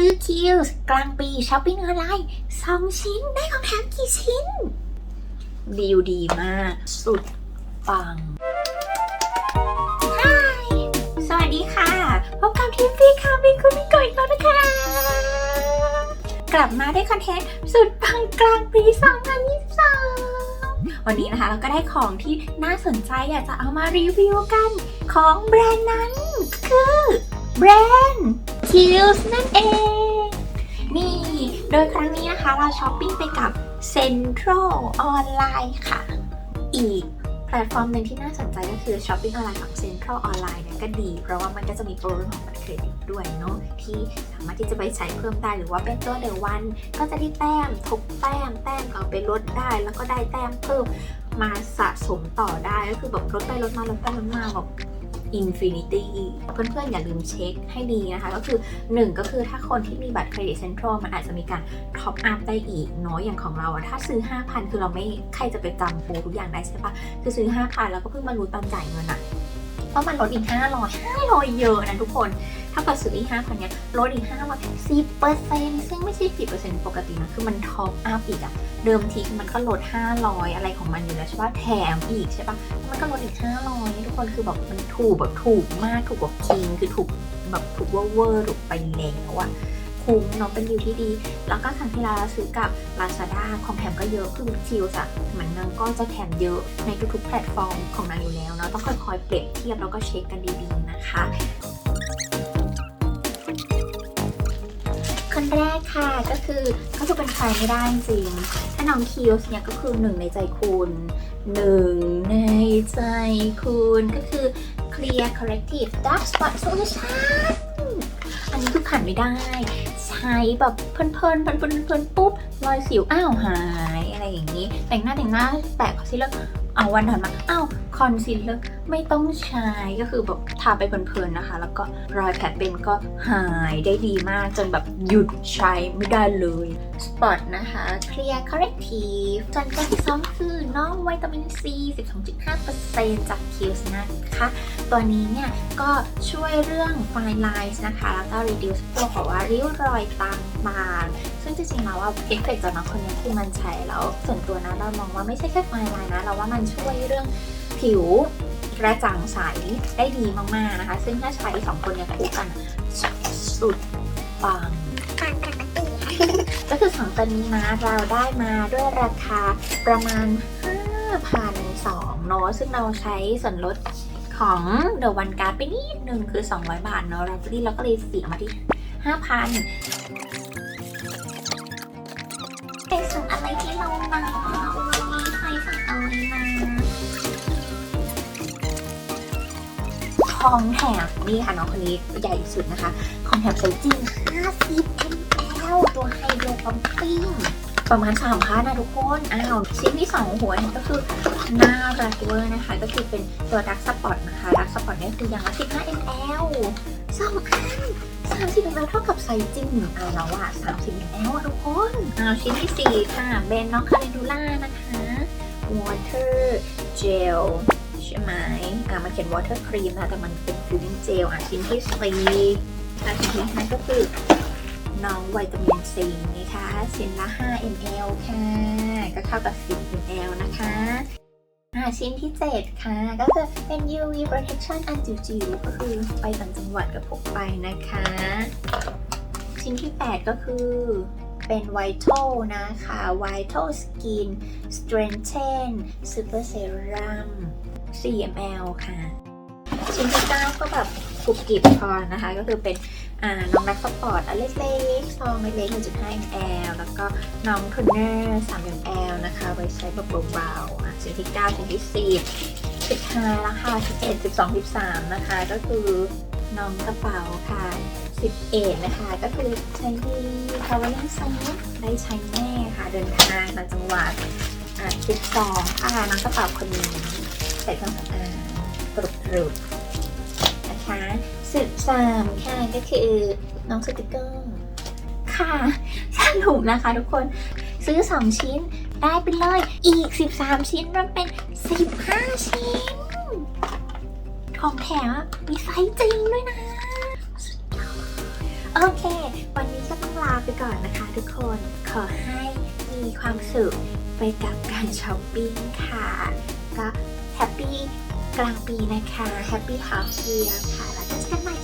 ซื้อคิวส์กลางปีช้อปปิ้งออนไลน์สองชิ้นได้ของแถมกี่ชิ้นดีลดีมาก สุดปัง Hi สวัสดีค่ะ พบกับทีมฟีค่ะวิคุมิโกะอีกแล้วนะคะ กลับมาได้คอนเทนต์สุดปังกลางปี 2022 วันนี้นะคะเราก็ได้ของที่น่าสนใจอยากจะเอามารีวิวกัน ของแบรนด์นั้นคือแบรนด์ Kills นั่นเอง นี่ โดยครั้งนี้นะคะเราช้อปปิ้งไปกับ Central ออนไลน์ค่ะ อีกแพลตฟอร์มหนึ่งที่น่าสนใจก็คือช้อปปิ้งออนไลน์ของ Central ออนไลน์เนี่ยก็ดี เพราะว่ามันก็จะมีโปรเรื่องของบัตรเครดิตด้วยเนาะที่สามารถที่จะไปใช้เพิ่มได้หรือว่าเป็นตัวเดวัน ก็จะได้แต้มทุกแต้มแต้มเอาไปลดได้ แล้วก็ได้แต้มเพิ่มมาสะสมต่อได้ก็คือแบบลดไปลดมาลดไปลดมาแบบ อินฟินิตี้เพื่อนๆอย่าลืมเช็คให้ดีนะคะ ก็คือ 1 ก็คือถ้าคนที่มีบัตรเครดิตเซ็นทรัลมันอาจจะมีการท็อปอัพได้อีกเนาะอย่างของเราอะถ้าซื้อ 5,000 คือเราไม่ใครจะไปจำโปรทุกอย่างได้ใช่ปะคือซื้อ 5,000 แล้วก็เพิ่งมารู้ตอนจ่ายเงินอะ ราะมันลดอีก 500 500 เยอะนะทุกคน ถ้าเกิดซื้ออีก5,000เนี่ยลดอีก500 10เปอร์เซ็นต์ซึ่งไม่ใช่10เปอร์เซ็นต์ปกตินะ คือมันท็อปอัพอีกอะเดิมทีมันก็ลด 500 อะไรของมันอยู่แล้วใช่ปะแถมอีกใช่ปะมันก็ลดอีก 500นี่ทุกคนคือแบบมันถูกแบบถูกมากถูกกว่าคิงคือถูกแบบถูกเวอร์เวอร์ถูกไปแล้วอะคุ้มเนาะเป็นดีลที่ดี แล้วก็ครั้งที่แล้วเราซื้อกับ Lazada ของแถมก็เยอะคือชิลส์อะเหมือนนางก็จะแถมเยอะในทุกๆแพลตฟอร์มของนางอยู่แล้วเนาะ ต้องค่อยๆเปรียบเทียบแล้วก็เช็คกันดีๆนะคะคนแรกค่ะก็คือก็คือเป็นใครไม่ได้จริง ถ้าน้องคิวส์เนี่ยก็คือหนึ่งในใจคุณหนึ่งในใจคุณก็คือ Clear Corrective Dark Spot Solution อันนี้คือผ่านไม่ได้ ใช้แบบเพลินเพลินเพลินเพลินปุ๊บรอยสิวอ้าวหายอะไรอย่างนี้ แต่งหน้าแต่งหน้าแปะคอนซีลเลอร์ เอาวันถัดมาอ้าวคอนซีลเลอร์ ไม่ต้องใช้ก็คือแบบทาไปเพลินๆนะคะ แล้วก็รอยแผลเป็นก็หายได้ดีมากจนแบบหยุดใช้ไม่ได้เลยสปอตนะคะ Clear Corrective ส่วนตัวที่สองคือน้องวิตามิน C 12.5%จากคิวส์นะคะ ตัวนี้เนี่ยก็ช่วยเรื่อง fine lines นะคะ แล้วก็ reduce พวกแบบว่าริ้วรอยต่างๆ ซึ่งจริงๆแล้วว่าเอฟเฟกต์จากน้องคนนี้คือมันใช้แล้ว ส่วนตัวนะเรามองว่าไม่ใช่แค่ fine line นะ เราว่ามันช่วยเรื่องผิว กระจ่างใสได้ดีมากๆนะคะ ซึ่งถ้าใช้สองคนเนี่ยคู่กันสุดปังก็คือสองตัวนี้นะเราได้มาด้วยราคาประมาณ5,200เนอะซึ่งเราใช้ส่วนลดของเดอะวันการ์ดไปนิดนึงคือ 200 บาทเนอะเราที่เราก็เลยเสียมาที่ 5,000เป็นสั่งอะไรที่เรามาอุ้ยใครสั่งอะไรมา ของแถมนี่ค่ะน้องคนนี้ใหญ่สุดนะคะ ของแถมใช้จริง 50 ml ตัวไฮโดรปัมปิ้งประมาณ3พันนะทุกคนอ้าวชิ้นที่2หัวเนี่ยก็คือน่ารักเวอร์นะคะ ก็คือเป็นตัวดักสปอตนะคะดักสปอตนี่คืออย่างละ15 ml สองอัน30 ml เท่ากับไซส์จริงหนึ่งอันแล้วอะ30 ml อะทุกคนอ้าวชิ้นที่ 4 ค่ะเบนน็อกคาเลดูล่านะคะ water gel ใช่ไหมอ่ามันเขียน water cream นะ แต่มันเป็น filling gel อะชิ้นที่4ค่ะชิ้นที่ห้าก็คือน้องวิตามินซีนะคะเซนละ 5 ml ค่ะ ก็เท่ากับ 10 ml นะคะอ่าชิ้นที่ 7 ค่ะ ก็คือเป็น UV protection อันจิ๋วๆก็คือไปต่างจังหวัดกับพกไปนะคะ ชิ้นที่ 8 ก็คือเป็น Vital นะคะ Vital Skin Strengthen Super Serum 4 ml ค่ะ ชิ้นที่9ก็แบบกรุบกริบพอนะคะ ก็คือเป็นน้องนักสปอร์ตอันเล็กๆซองเล็กๆ1.5 ml แล้วก็น้องโทนเนอร์3 ml นะคะ ไว้ใช้แบบเบาๆชิ้นที่9ชิ้นที่10สุดท้ายล้วค่ะ11 12 13 นะคะ ก็คือน้องกระเป๋าค่ะ 11 นะคะ ก็คือใช้ดี traveling size ได้ใช้แน่ค่ะ เดินทางต่างจังหวัดอะ12ค่ะน้องกระเป๋าคนนี้ ใส่เครื่องสำอางกรุบๆนะคะสิบสามค่ะก็คือน้องสติกเกอร์ค่ะสรุปนะคะทุกคนซื้อ 2 ชิ้นได้ไปเลย อีก 13 ชิ้นมันเป็น 15 ชิ้น ของแถมมีไซส์จริงด้วยนะโอเค วันนี้ก็ต้องลาไปก่อนนะคะทุกคนขอให้มีความสุขไปกับการช้อปปิ้งค่ะ กลางปีนะคะ Happy Half Year ค่ะ แล้วเจอกันใหม่